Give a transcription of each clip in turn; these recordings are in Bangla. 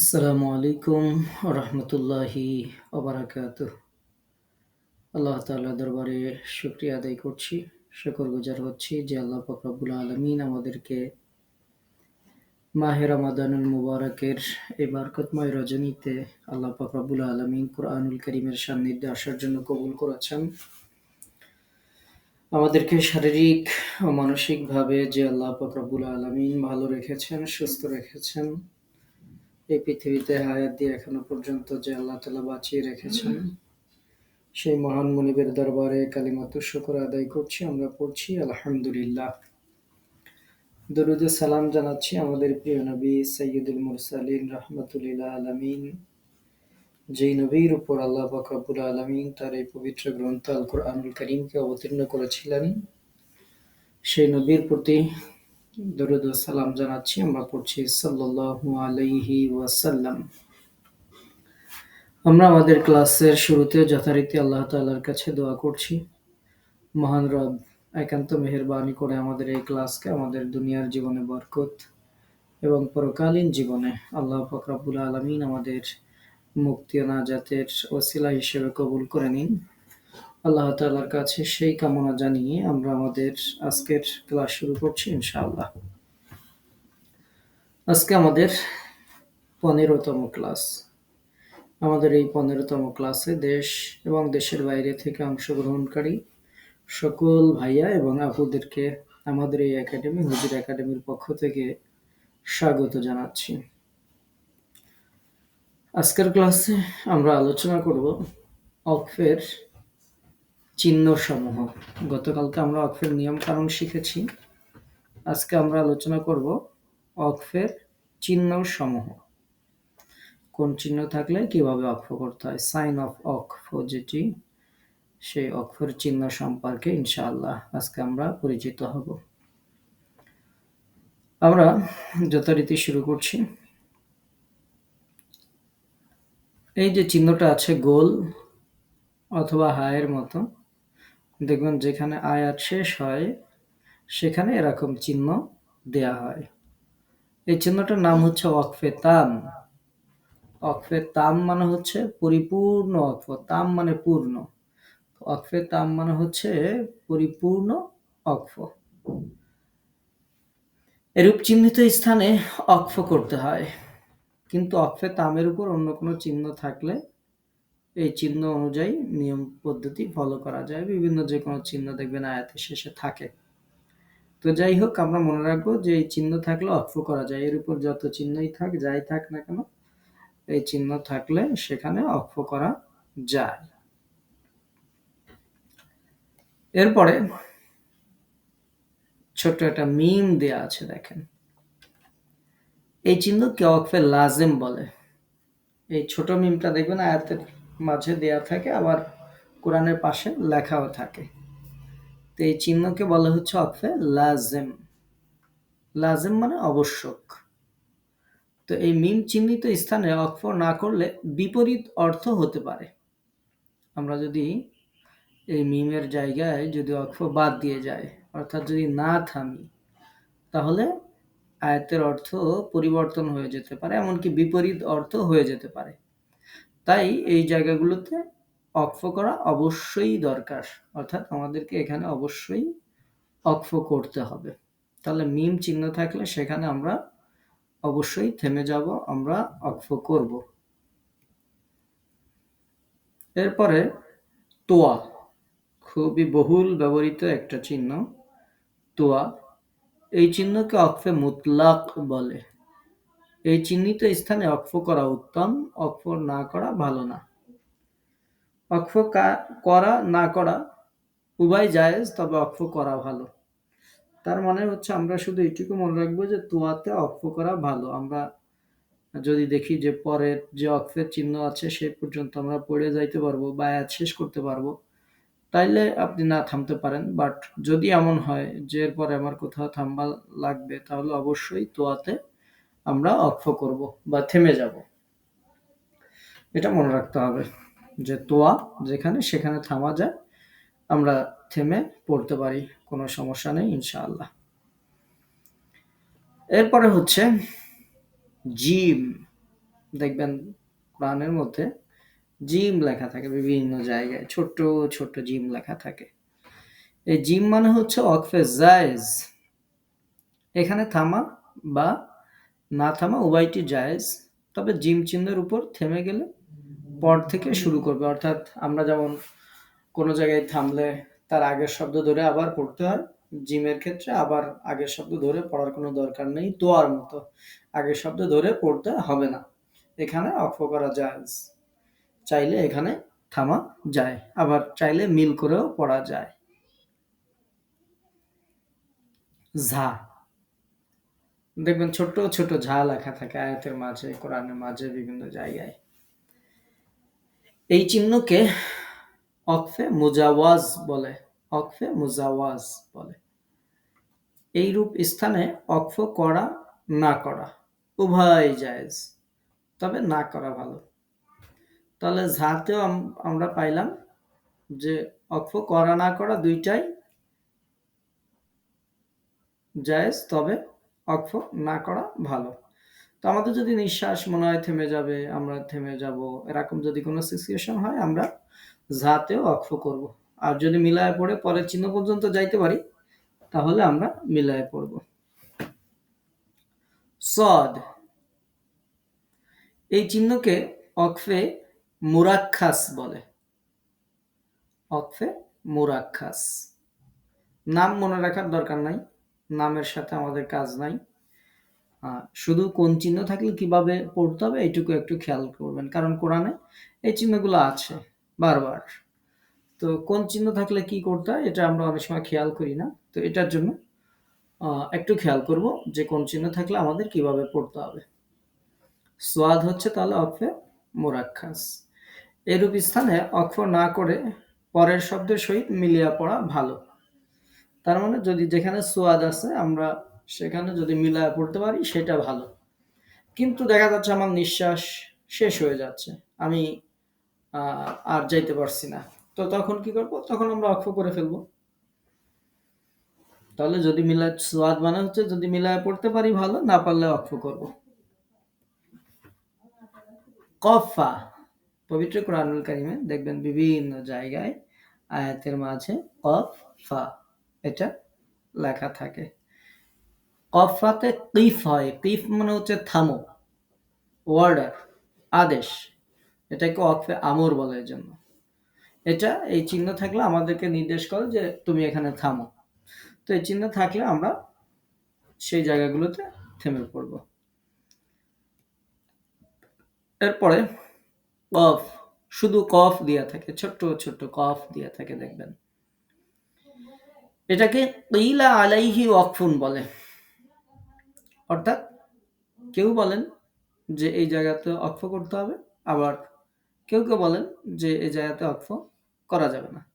আসসালামু আলাইকুম রহমতুল্লাহি ওবরাকাত আল্লাহ তাআলা দরবারে শুকরিয়া আদায় করছি, শুকর গুজার হচ্ছি যে আল্লাহ ফকরাবুল আলমিন আমাদেরকে মাহের রমাদানুল মুবারকের এই বারকতময় রজনীতে আল্লাহ ফকরাবুল আলমিন কোরআনুল করিমের সান্নিধ্যে আসার জন্য কবুল করেছেন। আমাদেরকে শারীরিক ও মানসিকভাবে যে আল্লাহ ফকরাবুল আলমিন ভালো রেখেছেন, সুস্থ রেখেছেন এই পৃথিবীতে হায়াত দিয়ে এখনও পর্যন্ত যে আল্লাহ তালা বাঁচিয়ে রেখেছেন সেই মহান মনিবের দরবারে কালিমাতু শুকর আদায় করছি আমরা পড়ছি আলহামদুলিল্লাহ। দরুদ সালাম জানাচ্ছি আমাদের প্রিয় নবী সৈয়দুল মুরসালিন রহমতুল্লাহ আলমিন। যেই নবীর উপর আল্লাহ বাকাবুল আলমিন তার এই পবিত্র গ্রন্থ আল কোরআনুল করিমকে অবতীর্ণ করেছিলেন সেই নবীর প্রতি দরুদ সালাম জানাচ্ছি। আমরা পড়ছি সাল্লাল্লাহু আলাইহি ওয়াসাল্লাম। আমরা আমাদের ক্লাসের শুরুতে যথারীতি আল্লাহ তাআলার কাছে দোয়া করছি। মহান রব, একান্ত মেহেরবানি করে আমাদের এই ক্লাসকে আমাদের দুনিয়ার জীবনে বরকত এবং পরকালীন জীবনে আল্লাহ ফকরাবুল আলমিন আমাদের মুক্তি নাজাতের ওসিলা হিসেবে কবুল করে নিন। আল্লাহ তাআলার কাছে সেই কামনা জানিয়ে আমরা আমাদের আজকের ক্লাস শুরু করছি, ইনশাআল্লাহ। আজকে আমাদের পনেরোতম ক্লাস। আমাদের এই পনেরোতম ক্লাসে দেশ এবং দেশের বাইরে থেকে অংশগ্রহণকারী সকল ভাইয়া এবং আপুদেরকে আমাদের এই একাডেমি, হুজুর একাডেমির পক্ষ থেকে স্বাগত জানাচ্ছি। আজকের ক্লাসে আমরা আলোচনা করব অক্ষের চিহ্ন সমূহ গতকালকে আমরা অক্ষের নিয়ম কারণ শিখেছি। আজকে আমরা আলোচনা করব অক্ষের চিহ্ন সমূহ কোন চিহ্ন থাকলে কীভাবে অক্ষ করতে হয়? সাইন অফ অক্ষ যেটি সেই অক্ষর চিহ্ন সম্পর্কে ইনশাআল্লাহ আজকে আমরা পরিচিত হব। আমরা যথারীতি শুরু করছি। এই যে চিহ্নটা আছে গোল অথবা হায়ের মতো দেখবেন যেখানে আয়াত শেষ হয়, সেখানে এরকম চিহ্ন দেয়া হয়। এই চিহ্নটার নাম হচ্ছে অকফে তাম। অকফে তাম মানে হচ্ছে পরিপূর্ণ অক্ফ তাম মানে পূর্ণ। অকফে তাম মানে হচ্ছে পরিপূর্ণ অক্ফ এরূপ চিহ্নিত স্থানে অক্ফ করতে হয়। কিন্তু অক্ষে তামের উপর অন্য কোনো চিহ্ন থাকলে এই চিহ্ন অনুযায়ী নিয়ম পদ্ধতি ফলো করা যায়। বিভিন্ন যে কোনো চিহ্ন দেখবেন আয়াতের শেষে থাকে। তো যাই হোক, আমরা মনে রাখব যে এই চিহ্ন থাকলে অক্ষ করা যায়। এর উপর যত চিহ্নই থাক, যাই থাক না কেন, এই চিহ্ন থাকলে সেখানে অক্ষ করা যায়। এরপরে ছোট্ট একটা মিম দেয়া আছে, দেখেন। এই চিহ্ন কে অকফে লাজেম বলে। এই ছোট মিমটা দেখবেন আয়াতের মাঝে দেয়া থাকে, আবার কোরআনের পাশে লেখাও থাকে। তো এই চিহ্নকে বলা হচ্ছে অকফে লাজেম। লাজেম মানে আবশ্যক। তো এই মিম চিহ্নিত স্থানে অক্ফ না করলে বিপরীত অর্থ হতে পারে। আমরা যদি এই মিমের জায়গায় যদি অক্ষ বাদ দিয়ে যায় অর্থাৎ যদি না থামি, তাহলে আয়াতের অর্থ পরিবর্তন হয়ে যেতে পারে, এমনকি বিপরীত অর্থ হয়ে যেতে পারে। তাই এই জায়গাগুলোতে অক্ফ করা অবশ্যই দরকার। অর্থাৎ আমাদেরকে এখানে অবশ্যই অক্ফ করতে হবে। তাহলে মিম চিহ্ন থাকলে সেখানে আমরা অবশ্যই থেমে যাব, আমরা অক্ফ করব। এরপরে তোয়া, খুবই বহুল ব্যবহৃত একটা চিহ্ন, তোয়া। এই চিহ্নকে অক্ফে মুতলাক বলে। এই চিহ্নিত স্থানে অক্ফ করা উত্তম অক্ফ না করা ভালো না। অক্ফ করা, না করা উভয় জায়েজ, তবে অক্ফ করা ভালো। তার মানে হচ্ছে আমরা শুধু এইটুকু মনে রাখব যে তোয়াতে অক্ফ করা ভালো। আমরা যদি দেখি যে পরের যে অক্ফের চিহ্ন আছে, সে পর্যন্ত আমরা পড়ে যাইতে পারব বা শেষ করতে পারব। তাইলে আপনি না থামতে পারেন। বাট যদি এমন হয় যে এরপরে আমার কোথাও থামবা লাগবে, তাহলে অবশ্যই তোয়াতে আমরা অক্ষ করব বা থেমে যাব। এটা মনে রাখতে হবে যে তোয়া যেখানে সেখানে থামা যায়, আমরা থেমে পড়তে পারি, কোনো সমস্যা নেই, ইনশাআল্লাহ। এরপরে হচ্ছে জিম। দেখবেন কোরআনের মধ্যে জিম লেখা থাকে বিভিন্ন জায়গায়, ছোট্ট ছোট্ট জিম লেখা থাকে। এই জিম মানে হচ্ছে অকফে জায়েজ, এখানে থামা বা না থামা উভয়টি জায়েজ। তবে জিম চিহ্নের উপর থেমে গেলে পর থেকে শুরু করবে। অর্থাৎ আমরা যেমন কোনো জায়গায় থামলে তার আগের শব্দ ধরে আবার পড়তে হয়, জিমের ক্ষেত্রে আবার আগের শব্দ ধরে পড়ার কোনো দরকার নেই তোয়ার মতো। আগের শব্দ ধরে পড়তে হবে না। এখানে অক্ষ করা যায় চাইলে এখানে থামা যায়, আবার চাইলে মিল করেও পড়া যায়। ঝা। দেখবেন ছোট্ট ছোট ঝা লেখা থাকে আয়াতের মাঝে, কোরআনের মাঝে, বিভিন্ন জায়গায়। এই চিহ্নকে অকফে মুজাওয়াজ বলে, অকফে মুজাওয়াজ বলে। এই রূপ স্থানে অক্ফ করা, না করা, উভয় জায়েজ। তবে না করা ভালো। তাহলে ঝাতেও আমরা পাইলাম যে অক্ফ করা, না করা দুইটাই জায়েজ, তবে অক্ফ না করা ভালো। তো আমাদের যদি নিঃশ্বাস মনে হয় থেমে যাবে, আমরা থেমে যাব, এরকম যদি কোনো সিচুয়েশন হয়, আমরা ঝাতেও অক্ফ করব। আর যদি মিলায় পড়ে পরের চিহ্ন পর্যন্ত যাইতে পারি, তাহলে আমরা মিলায় পড়ব। সদ। এই চিহ্নকে অকফে মুরাক্ষাস বলে। অকফে মুরাক্ষাস নাম মনে রাখার দরকার নাই। নামের সাথে আমাদের কাজ নাই। শুধু কোন চিহ্ন থাকলে কীভাবে পড়তে হবে এইটুকু একটু খেয়াল করবেন, কারণ কোরআনে এই চিহ্নগুলো আছে বারবার। তো কোন চিহ্ন থাকলে কি করতে হয় এটা আমরা অনেক সময় খেয়াল করি না। তো এটার জন্য একটু খেয়াল করব যে কোন চিহ্ন থাকলে আমাদের কীভাবে পড়তে হবে। সোয়াদ হচ্ছে তাহলে অক্ষে মোরাক্ষাস এরূপ স্থানে অক্ষ না করে পরের শব্দের সহিত মিলিয়া পড়া ভালো। তার মানে যদি যেখানে সোয়াদ আছে, আমরা সেখানে যদি মিলায় পড়তে পারি, সেটা ভালো। কিন্তু দেখা যাচ্ছে আমার নিঃশ্বাস শেষ হয়ে যাচ্ছে। আমি আর যাইতে পারছি না। তো তখন কি করব? তখন আমরা অক্ষ করে ফেলব। তাহলে যদি মিলায়, সোয়াদ মানে হচ্ছে যদি মিলায় পড়তে পারি ভালো, না পারলে অক্ষ করব। কফা, পবিত্র কোরআনুল কারিমে দেখবেন বিভিন্ন জায়গায়, আয়াতের মাঝে কফ। ফা এটা লেখা থাকে। কফাতে কিফ হয়। কিফ মানে হচ্ছে থামো। ওয়ার্ডার, আদেশ। এটাকে অকফে আমর বলে এর জন্য এটা এই চিহ্ন থাকলে আমাদেরকে নির্দেশ করে যে তুমি এখানে থামো। তো এই চিহ্ন থাকলে আমরা সেই জায়গাগুলোতে থেমে পড়ব। এরপরে কফ। শুধু কফ দিয়া থাকে, ছোট্ট ছোট্ট কফ দিয়া থাকে, দেখবেন। এটাকে ইলা আলাইহি ওয়াকফুন বলে। অর্থাৎ কেউ বলেন যে এই জায়গাতে অক্ষ করতে হবে, আবার কেউ কেউ বলেন যে এই জায়গাতে অক্ষ করা যাবে না।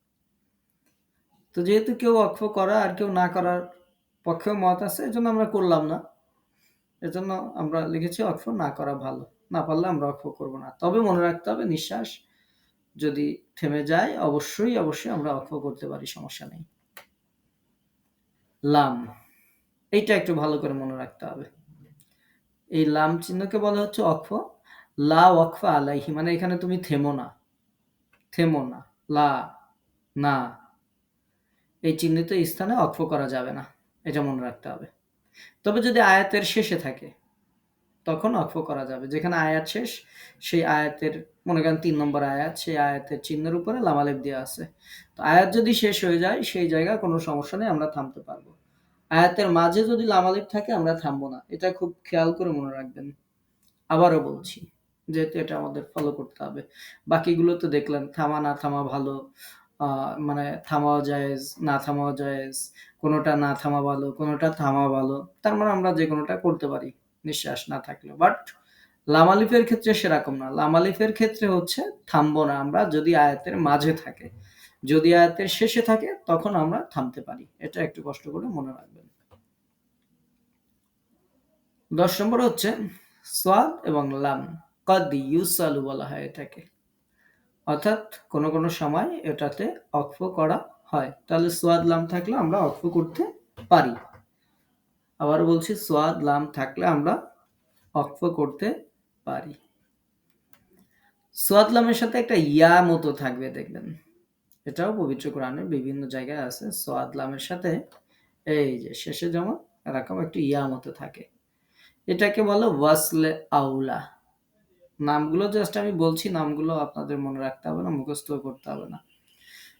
তো যেহেতু কেউ অক্ষ করা আর কেউ না করার পক্ষেও মত আছে, এজন্য আমরা করলাম না। এজন্য আমরা লিখেছি অক্ষ না করা ভালো। না পারলে আমরা অক্ষ করব না। তবে মনে রাখতে হবে, নিঃশ্বাস যদি থেমে যায়, অবশ্যই অবশ্যই আমরা অক্ষ করতে পারি, সমস্যা নেই। লাম। এইটা একটু ভালো করে মনে রাখতে হবে। এই লাম চিহ্নকে বলা হচ্ছে অক্ষ। লা অক্ষ আলাইহি মানে এখানে তুমি থেমো না। থেমো না। লা, না। এই চিহ্নিত স্থানে অক্ষ করা যাবে না। এটা মনে রাখতে হবে। তবে যদি আয়াতের শেষে থাকে তখন অক্ষ করা যাবে। যেখানে আয়াত শেষ, সেই আয়াতের, মনে করেন তিন নম্বর আয়াত, সেই আয়াতের চিহ্নের উপরে লামালেপ দেওয়া আছে। তো আয়াত যদি শেষ হয়ে যায়, সেই জায়গায় কোনো সমস্যা নেই, আমরা থামতে পারব। আয়াতের মাঝে যদি লামালিপ থাকে, আমরা থামবো না। এটা খুব খেয়াল করে মনে রাখবেন। আবারও বলছি, যেহেতু এটা আমাদের ফলো করতে হবে। বাকিগুলো তো দেখলেন, থামা না থামা ভালো মানে থামাও যায় না থামাও যায় কোনোটা না থামা ভালো, কোনোটা থামা ভালো, তার মানে আমরা যে কোনোটা করতে পারি। নিঃশ্বাস না থাকলে। বাট লামালিফের ক্ষেত্রে সেরকম না। লামালিফের ক্ষেত্রে হচ্ছে থামবো না আমরা যদি আয়াতের মাঝে থাকে। যদি আয়াতের শেষে থাকে, তখন আমরা থামতে পারি। এটা একটু কষ্ট করে মনে রাখবেন। দশ নম্বর হচ্ছে সোয়াদ এবং লাম। কদ ইউসালু বলা হয় এটাকে। অর্থাৎ কোনো কোনো সময় এটাতে অক্ফ করা হয়। তাহলে সোয়াদ লাম থাকলে আমরা অক্ফ করতে পারি। আবার বলছি, সোয়াদ লাম থাকলে আমরা অক্ফ করতে পারি। সোয়াদ লামের সাথে একটা ইয়া মতো থাকবে, দেখবেন। এটাও পবিত্র কোরআনের বিভিন্ন জায়গায় আছে, সোয়াদ লামের সাথে এই যে, শেষে যেমন এরকম একটু ইয়া মতো থাকে। এটাকে বলো ওয়াসলে আউলা। নামগুলো জাস্ট আমি বলছি, নামগুলো আপনাদের মনে রাখতে হবে না মুখস্থ করতে হবে না।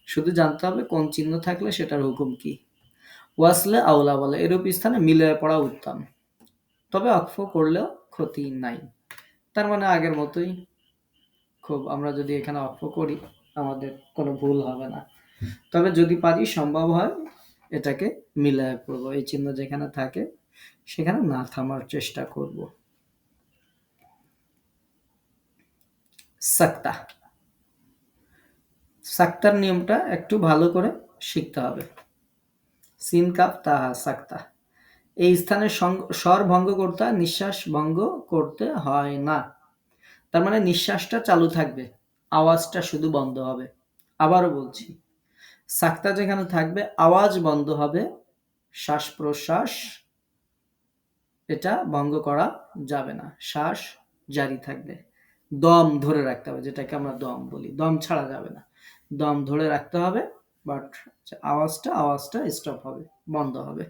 শুধু জানতে হবে কোন চিহ্ন থাকলে সেটার হুকুম কি। ওয়াসলে আওলা বলে, এরূপ স্থানে মিলে পড়া উত্তম। তবে অক্ষ করলেও ক্ষতি নাই। তার মানে আগের মতোই খুব, আমরা যদি এখানে অক্ষ করি, আমাদের কোনো ভুল হবে না। তবে যদি পারি সম্ভব হয়, এটাকে মিলায় পড়ব এই চিহ্ন যেখানে থাকে, সেখানে না থামার চেষ্টা করব। সাক্তা। সাক্তার নিয়মটা একটু ভালো করে শিখতে হবে। সিন কাপ তাহা সাক্তা। এই স্থানে স্বর ভঙ্গ করতে নিঃশ্বাস ভঙ্গ করতে হয় না। তার মানে নিঃশ্বাসটা চালু থাকবে, আওয়াজটা শুধু বন্ধ হবে। আবারও বলছি, সাক্তা যেখানে থাকবে, আওয়াজ বন্ধ হবে শ্বাস প্রশ্বাস এটা ভঙ্গ করা যাবে না, শ্বাস জারি থাকবে। দম ধরে রাখতে হবে, যেটাকে আমরা দম বলি। দম ছাড়া যাবে না। দম ধরে রাখতে হবে বাট আওয়াজটা আওয়াজটা স্টপ হবে, বন্ধ হবে।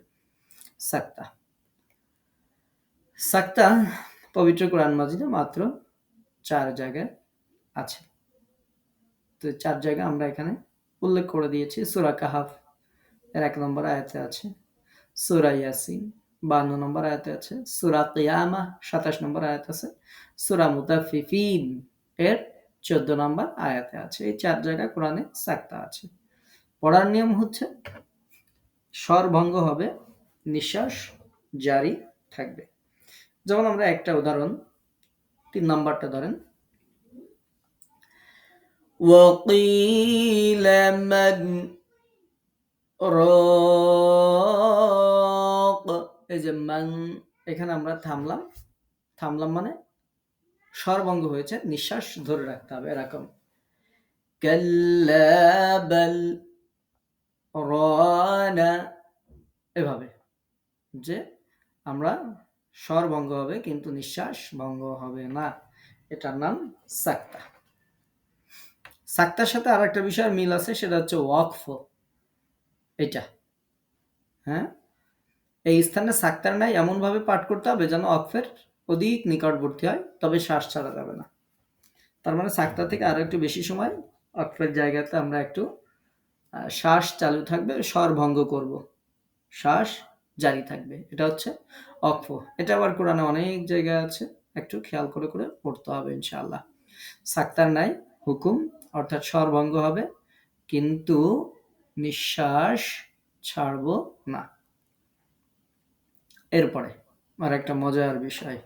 সাক্তা। সাক্তা পবিত্র কোরআন মাজিদে মাত্র চার জায়গায় আছে। তো চার জায়গা আমরা এখানে উল্লেখ করে দিয়েছি। সুরা কাহাফ এর এক নম্বর আয়াতে আছে। সুরা ইয়াসিন বান্ন নম্বর আয়াতে আছে। সুরা কিয়ামা সাতাশ নম্বর আয়াত আছে। সুরা মুতাফিফিন এর চোদ্দ নম্বর আয়াতে আছে। এই চার জায়গায় কোরআনে সাক্তা আছে। পড়ার নিয়ম হচ্ছে স্বর ভঙ্গ হবে নিঃশ্বাস জারি থাকবে যেমন আমরা একটা উদাহরণ তিন নম্বরটা ধরেন وقيل من রাক এই যে মান এখানে আমরা থামলাম থামলাম মানে স্বরভঙ্গ হয়েছে নিঃশ্বাস ধরে রাখতে হবে এরকম কাল্লাবাল রানা এভাবে যে আমরা স্বর ভঙ্গ হবে কিন্তু নিঃশ্বাস ভঙ্গ হবে না। এটার নাম সাক্তা। সাক্তার সাথে আর একটা বিষয়ের মিল আছে, সেটা হচ্ছে ওয়াকফ। এটা হ্যাঁ? এই স্থানে সাক্তার নাই, এমনভাবে পাঠ করতে হবে যেন অকফের অধিক নিকটবর্তী হয়, তবে শ্বাস ছাড়া যাবে না। তার মানে সাক্তা থেকে আরও একটু বেশি সময় অকফের জায়গাতে আমরা একটু শ্বাস চালু থাকবে, স্বর ভঙ্গ করব। শ্বাস জারি থাকবে। এটা হচ্ছে অক্ষ। এটা আবার কোরআনে অনেক জায়গায় আছে। একটু খেয়াল করে করে পড়তে হবে ইনশাআল্লাহ। সাক্তার নাই, হুকুম, অর্থাৎ স্বর ভঙ্গ হবে, কিন্তু নিঃশ্বাস ছাড়ব না। এরপরে আর একটা মজার বিষয়।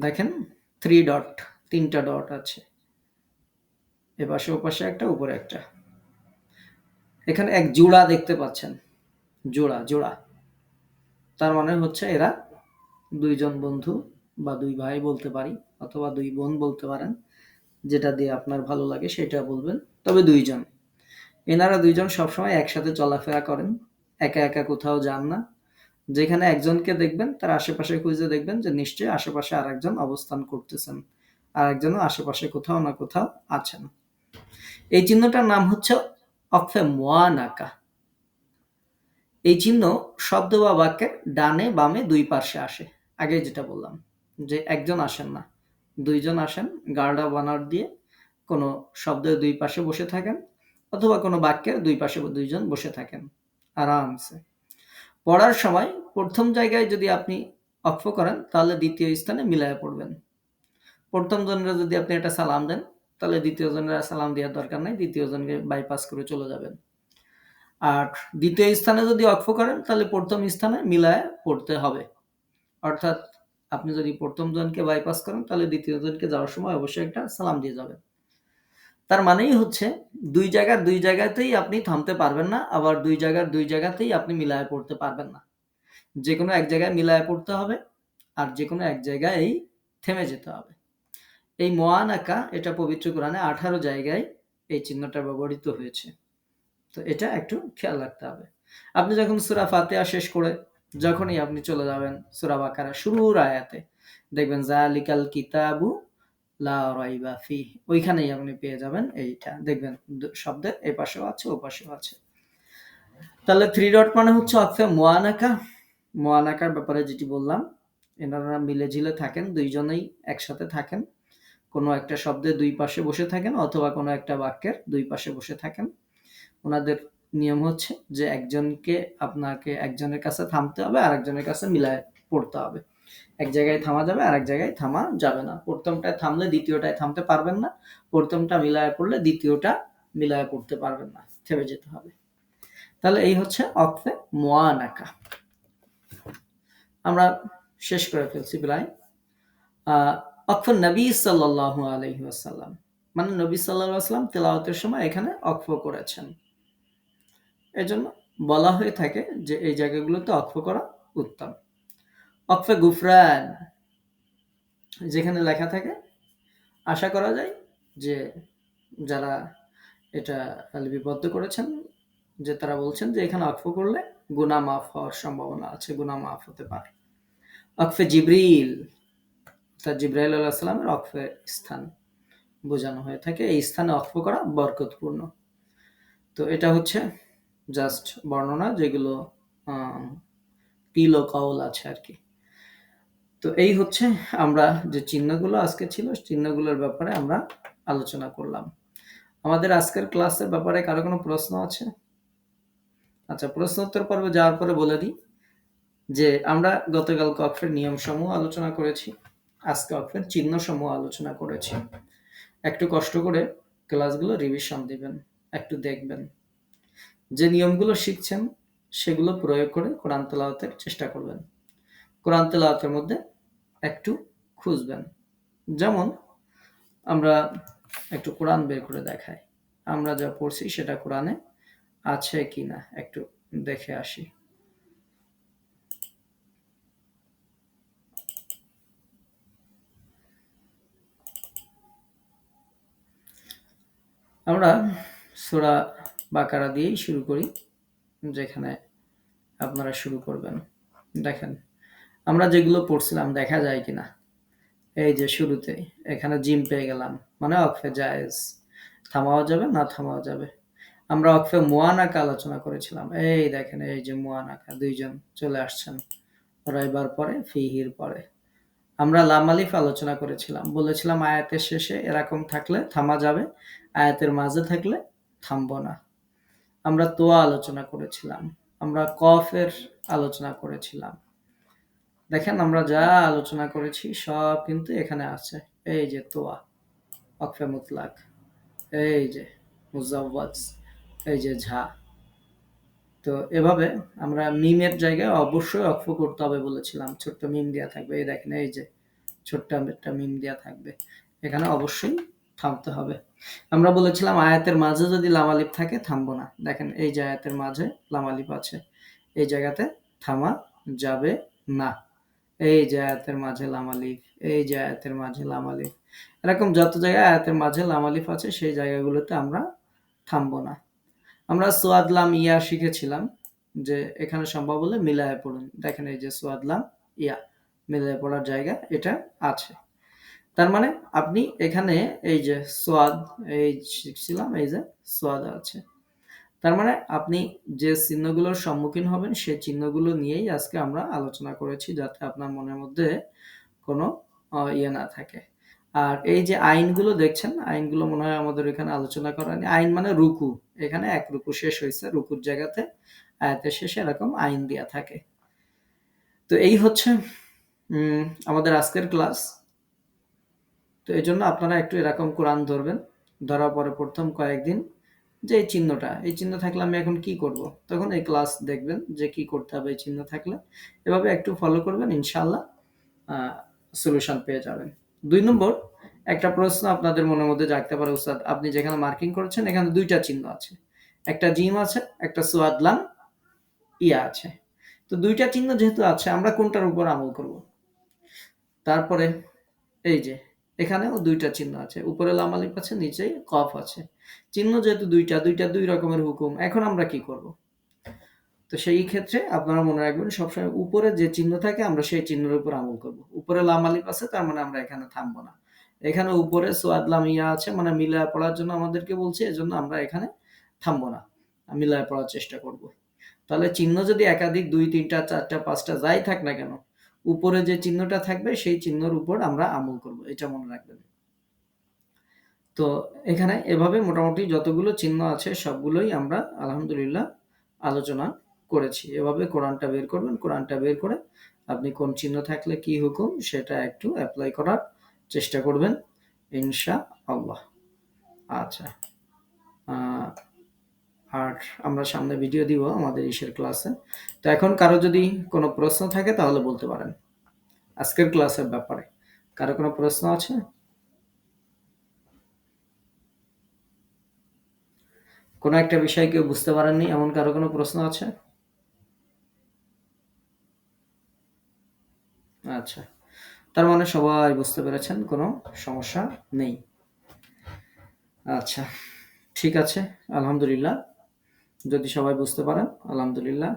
দেখেন থ্রি ডট তিনটা ডট আছে। এপাশে, ওপাশে একটা, উপরে একটা। এখানে এক জোড়া দেখতে পাচ্ছেন। জোড়া জোড়া। তার মানে হচ্ছে এরা দুইজন বন্ধু বা দুই ভাই বলতে পারি অথবা দুই বোন বলতে পারেন, যেটা দিয়ে আপনার ভালো লাগে সেটা বলবেন, তবে দুইজন। এনারা দুইজন সবসময় একসাথে চলাফেরা করেন, একা একা কোথাও যান না। যেখানে একজনকে দেখবেন, তার আশেপাশে খুঁজে দেখবেন যে নিশ্চয়ই আশেপাশে আরেকজন অবস্থান করতেছেন আর একজনও আশেপাশে কোথাও না কোথাও আছেন। এই চিহ্নটার নাম হচ্ছে অক্ষে মোয়ানাকা এই চিহ্ন শব্দ বা বাক্যের ডানে বামে দুই পার্শ্বে আসে। আগে যেটা বললাম, যে একজন আসেন না। দুইজন আসেন গার্ডা বানার দিয়ে কোনো শব্দের দুই পাশে বসে থাকেন অথবা কোনো বাক্যের দুই পাশে দুইজন বসে থাকেন। আরামসে। পড়ার সময় প্রথম জায়গায় যদি আপনি অক্ষ করেন, তাহলে দ্বিতীয় স্থানে মিলায় পড়বেন। প্রথম জনের যদি আপনি একটা সালাম দেন তাহলে দ্বিতীয় জনের সালাম দেওয়ার দরকার নাই, দ্বিতীয় জনকে বাইপাস করে চলে যাবেন। আর দ্বিতীয় স্থানে যদি অক্ষ করেন, তাহলে প্রথম স্থানে মিলায় পড়তে হবে। অর্থাৎ আপনি যদি প্রথম জনকে বাইপাস করেন, তাহলে দ্বিতীয় জনকে যাওয়ার সময় অবশ্যই একটা সালাম দিয়ে যাবেন। তার মানেই হচ্ছে, দুই জায়গার দুই জায়গাতেই আপনি থামতে পারবেন না, আবার দুই জায়গার দুই জায়গাতেই আপনি মিলায় পড়তে পারবেন না। যে কোনো এক জায়গায় মিলায় পড়তে হবে, আর যে কোনো এক জায়গায় থেমে যেতে হবে। এই মোয়ানাকা, এটা পবিত্র কোরআনে আঠারো জায়গায় এই চিহ্নটা ব্যবহৃত হয়েছে। তো এটা একটু খেয়াল রাখতে হবে। আপনি যখন সুরা ফাতেহা শেষ করে যখনই আপনি চলে যাবেন, সুরা বাকারা শুরুর আয়াতে, দেখবেন জালিকাল কিতাবু লা রাইবা ওইখানেই আপনি পেয়ে যাবেন এইটা। দেখবেন শব্দের এ পাশেও আছে ও পাশেও আছে। তাহলে থ্রি ডট মানে হচ্ছে অক্ষে মোয়ানাকা। মোয়ানাকার ব্যাপারে যেটি বললাম, এনারা মিলে ঝিলে থাকেন, দুইজনেই একসাথে থাকেন। কোনো একটা শব্দের দুই পাশে বসে থাকেন অথবা কোনো একটা বাক্যের দুই পাশে বসে থাকেন। ওনাদের নিয়ম হচ্ছে যে একজনকে আপনাকে একজনের কাছে থামতে হবে আর একজনের কাছে মিলায় পড়তে হবে। এক জায়গায় থামা যাবে আর এক জায়গায় থামা যাবে না। প্রথমটায় থামলে দ্বিতীয়টায় থামতে পারবেন না। প্রথমটা মিলায় পড়লে দ্বিতীয়টা মিলায় পড়তে পারবেন না। থেমে যেতে হবে। তাহলে এই হচ্ছে অক্ষে মোয়ানাকা। আমরা শেষ করে ফেলছি প্রায়। অক্ষ নবী সাল্লাল্লাহু আলাইহি ওয়াসাল্লাম। মানে নবী সাল্লাল্লাহু আলাইহি ওয়াসাল্লাম তেলাওয়াতের সময় এখানে অক্ষ করেছেন। এজন্য বলা হয়ে থাকে যে এই জায়গাগুলোতে অক্ষ করা উত্তম। অক্ফে গুফরান, যেখানে লেখা থাকে, আশা করা যায় যে যারা এটা লিপিবদ্ধ করেছেন, যে তারা বলছেন যে এখানে অক্ফ করলে গুনা মাফ হওয়ার সম্ভাবনা আছে গুনা মাফ হতে পারে। অক্ফে জিব্রিল অর্থাৎ জিব্রাইল আল্লাহ সাল্লামের অক্ফে স্থান বোঝানো হয়ে থাকে। এই স্থানে অক্ফ করা বরকতপূর্ণ। তো এটা হচ্ছে জাস্ট বর্ণনা যেগুলো ও কওল আছে আর কি। তো এই হচ্ছে আমরা যে চিহ্নগুলো আজকে ছিল চিহ্নগুলোর ব্যাপারে আমরা আলোচনা করলাম। আমাদের আজকের ক্লাসের ব্যাপারে কারও কোনো প্রশ্ন আছে? আচ্ছা প্রশ্ন উত্তর পর্বে যাওয়ার পরে বলে দিই যে আমরা গতকাল অক্ষের নিয়ম সমূহ আলোচনা করেছি। আজকে অক্ষের চিহ্ন সমূহ আলোচনা করেছি। একটু কষ্ট করে ক্লাসগুলো রিভিশন দিবেন, একটু দেখবেন। যে নিয়মগুলো শিখছেন, সেগুলো প্রয়োগ করে কোরআন তেলাওয়াতের চেষ্টা করবেন। কোরআন তেলাওয়াতের মধ্যে একটু খুঁজবেন। যেমন আমরা একটু কোরআন বের করে দেখাই। আমরা যা পড়ছি সেটা কোরআনে আছে কি না একটু দেখে আসি। আমরা সোরা বাকারা দিয়েই শুরু করি, যেখানে আপনারা শুরু করবেন। দেখেন, আমরা যেগুলো পড়ছিলাম, দেখা যায় কিনা? এই যে শুরুতে, এখানে জিম পেয়ে গেলাম। মানে অক্ষে জায়েজ। থামাও যাবে, না থামাও যাবে? আমরা অক্ষে মোয়ানাকা আলোচনা করেছিলাম। এই দেখেন, এই যে মোয়ানাকা দুইজন চলে আসছেন। রয়বার পরে, ফিহির পরে। আমরা লামালিফ আলোচনা করেছিলাম। বলেছিলাম আয়াতের শেষে এরকম থাকলে থামা যাবে, আয়াতের মাঝে থাকলে থামবো না। আমরা তোয়া আলোচনা করেছিলাম, আমরা কফের আলোচনা করেছিলাম। দেখেন আমরা যা আলোচনা করেছি সব কিন্তু এখানে আছে। এই যে তোয়া অকফে মুতলাক, এই যে মুজাওয়াজ, এই যে ঝা তো এভাবে আমরা মিমের জায়গায় অবশ্যই অক্ষ করতে হবে বলেছিলাম। ছোট্ট মিম দেওয়া থাকবে। এই দেখেন, এই যে ছোট্ট একটা মিম দেওয়া থাকবে। এখানে অবশ্যই থামতে হবে। আমরা বলেছিলাম আয়াতের মাঝে যদি লামালিপ থাকে, থামবো না। দেখেন, এই যে আয়াতের মাঝে লামালিপ আছে, এই জায়গাতে থামা যাবে না। এই যে আয়াতের মাঝে লামালিফ এই যে আয়াতের মাঝে লামালিফ এরকম যত জায়গায় আয়াতের মাঝে লামালিফ আছে, সেই জায়গাগুলোতে আমরা থামবো না। আমরা সোয়াদলাম ইয়া শিখেছিলাম যে এখানে সম্ভব হলে মিলায় পড়ুন। দেখেন এই যে সোয়াদলাম ইয়া, মিলায় পড়ার জায়গা এটা আছে। তার মানে আপনি এখানে এই যে সোয়াদ, এই শিখছিলাম, এই যে সোয়াদ আছে। তার মানে আপনি যে চিহ্নগুলোর সম্মুখীন হবেন, সেই চিহ্নগুলো নিয়েই আজকে আমরা আলোচনা করেছি যাতে আপনার মনের মধ্যে কোনো ইয়ে না থাকে। আর এই যে আইনগুলো দেখছেন আইনগুলো মনে হয় আমাদের এখানে আলোচনা করা। আইন মানে রুকু। এখানে এক রুকু শেষ হয়েছে রুকুর জায়গাতে আয়াতের শেষে এরকম আইন দেয়া থাকে। তো এই হচ্ছে উম, আমাদের আজকের ক্লাস। তো এই জন্য আপনারা একটু এরকম কোরআন ধরবেন। ধরার পরে প্রথম কয়েকদিন যে এই চিহ্নটা এই চিহ্ন থাকলে আমি এখন কি করব? তখন এই ক্লাস দেখবেন যে কি করতে হবে এই চিহ্ন থাকলে। এভাবে একটু ফলো করবেন ইনশাল্লাহ সলিউশন পেয়ে যাবেন। দুই নম্বর, একটা প্রশ্ন আপনাদের মনের মধ্যে জাগতে পারে, উস্তাদ। আপনি যেখানে মার্কিং করেছেন, এখানে দুইটা চিহ্ন আছে। একটা জিম আছে, একটা সোয়াদলাম ইয়া আছে। তো দুইটা চিহ্ন যেহেতু আছে, আমরা কোনটার উপর আমল করব? তারপরে, এই যে, এখানেও দুইটা চিহ্ন আছে। উপরে লামালিপ আছে নিচে কফ আছে। চিহ্ন যেহেতু দুইটা দুইটা দুই রকমের হুকুম। এখন আমরা কি করব? তো সেই ক্ষেত্রে আপনারা মনে রাখবেন সবসময় উপরে যে চিহ্ন থাকে, আমরা সেই চিহ্নের উপর আমল করব। উপরে লাম লামালিপ আছে, তার মানে আমরা এখানে থামবো না। এখানে উপরে সোয়াদলাম ইয়া আছে মানে মিলায় পড়ার জন্য আমাদেরকে বলছে, এজন্য আমরা এখানে থামবো না। মিলায় পড়ার চেষ্টা করব। তাহলে চিহ্ন যদি একাধিক দুই, তিনটা, চারটা, পাঁচটা যাই থাক না কেন, উপরে যে চিহ্নটা থাকবে, সেই চিহ্নর উপর আমরা আমল করব, এটা মনে রাখবেন। তো এখানে এভাবে মোটামুটি যতগুলো চিহ্ন আছে, সবগুলোই আমরা আলহামদুলিল্লাহ আলোচনা করেছি। এভাবে কোরআনটা বের করবেন, কোরআনটা বের করে আপনি কোন চিহ্ন থাকলে কি হুকুম সেটা একটু অ্যাপ্লাই করার চেষ্টা করবেন ইনশা আল্লাহ আচ্ছা আর আমরা সামনে ভিডিও দিব আমাদের ইসের ক্লাসে তো এখন কারও যদি কোনো প্রশ্ন থাকে তাহলে বলতে পারেন, আজকের ক্লাসের ব্যাপারে। কারও কোনো প্রশ্ন আছে? কোনো একটা বিষয় কেউ বুঝতে পারেননি, এমন কারও কোনো প্রশ্ন আছে? আচ্ছা। তার মানে সবাই বুঝতে পেরেছেন, কোনো সমস্যা নেই। আচ্ছা ঠিক আছে, আলহামদুলিল্লাহ। যদি সবাই বুঝতে পারেন, আলহামদুলিল্লাহ।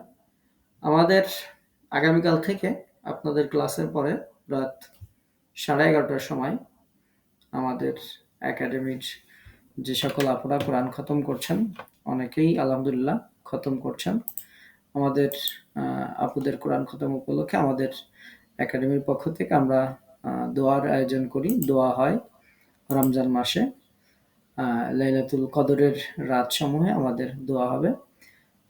আমাদের আগামীকাল থেকে আপনাদের ক্লাসের পরে রাত সাড়ে এগারোটার সময় আমাদের একাডেমির যে সকল আপনারা কোরআন খতম করছেন, অনেকেই আলহামদুলিল্লাহ খতম করছেন। আমাদের আপুদের কোরআন খতম উপলক্ষে আমাদের একাডেমির পক্ষ থেকে আমরা দোয়ার আয়োজন করি। দোয়া হয় রমজান মাসে। লাইলাতুল কদরের রাত সমূহে আমাদের দোয়া হবে।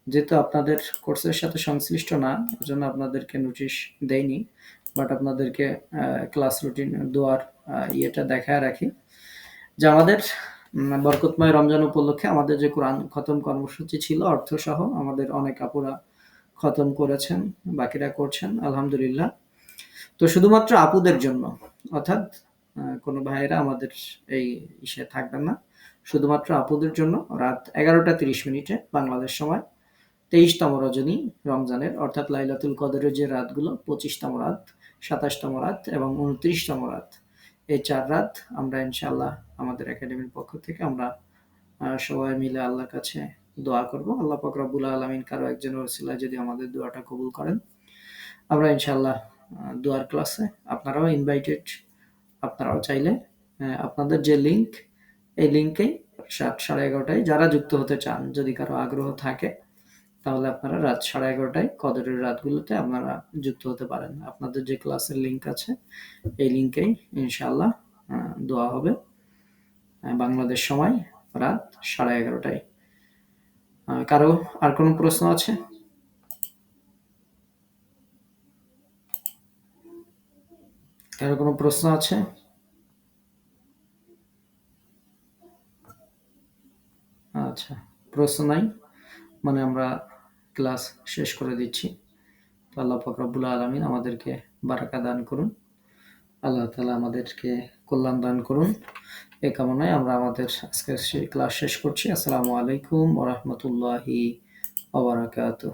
যেহেতু আপনাদের কোর্সের সাথে সংশ্লিষ্ট না জন্য আপনাদেরকে নোটিশ দেয়নি বাট আপনাদেরকে ক্লাস রুটিন দোয়ার ইয়েটা দেখায় রাখি। যে আমাদের বরকতময় রমজান উপলক্ষে আমাদের যে কোরআন খতম কর্মসূচি ছিল, অর্থসহ আমাদের অনেক আপুরা খতম করেছেন, বাকিরা করছেন, আলহামদুলিল্লাহ। তো শুধুমাত্র আপুদের জন্য, অর্থাৎ কোনো ভাইয়েরা আমাদের এই ইসে থাকবেন না। শুধুমাত্র আপুদের জন্য রাত এগারোটা তিরিশ মিনিটে বাংলাদেশ সময়, তেইশতম রজনী রমজানের, অর্থাৎ লাইলাতুল কদরের যে রাতগুলো, পঁচিশতম রাত, সাতাশতম রাত এবং উনত্রিশতম রাত, এই চার রাত আমরা ইনশাল্লাহ আমাদের একাডেমির পক্ষ থেকে আমরা সবাই মিলে আল্লাহর কাছে দোয়া করব। আল্লাহ ফকরাবুল আলমিন কারও একজন ওসিলা যদি আমাদের দোয়াটা কবুল করেন, আমরা ইনশাল্লাহ দোয়ার ক্লাসে, আপনারাও ইনভাইটেড আপনারাও চাইলে আপনাদের যে লিঙ্ক এই লিঙ্কেই সাত সাড়ে এগারোটায় যারা যুক্ত হতে চান, যদি কারও আগ্রহ থাকে, তাহলে আপনারা রাত সাড়ে এগারোটায় কদরের রাতগুলোতে আপনারা যুক্ত হতে পারেন। আপনাদের যে ক্লাসের লিঙ্ক আছে, এই লিঙ্কেই ইনশাল্লাহ দোয়া হবে বাংলাদেশ সময় রাত সাড়ে এগারোটায়। কারও আর কোনো প্রশ্ন আছে? কারও কোনো প্রশ্ন আছে? আচ্ছা প্রশ্ন নাই। মানে আমরা ক্লাস শেষ করে দিচ্ছি। তো আল্লাহ ফকরাবুল আলমিন আমাদেরকে বারাকা দান করুন। আল্লাহ তালা আমাদেরকে কল্যাণ দান করুন। এ কামনায় আমরা আমাদের আজকের ক্লাস শেষ করছি। আসসালামু আলাইকুম ওরহমতুল্লাহি ওবরাকাতুহ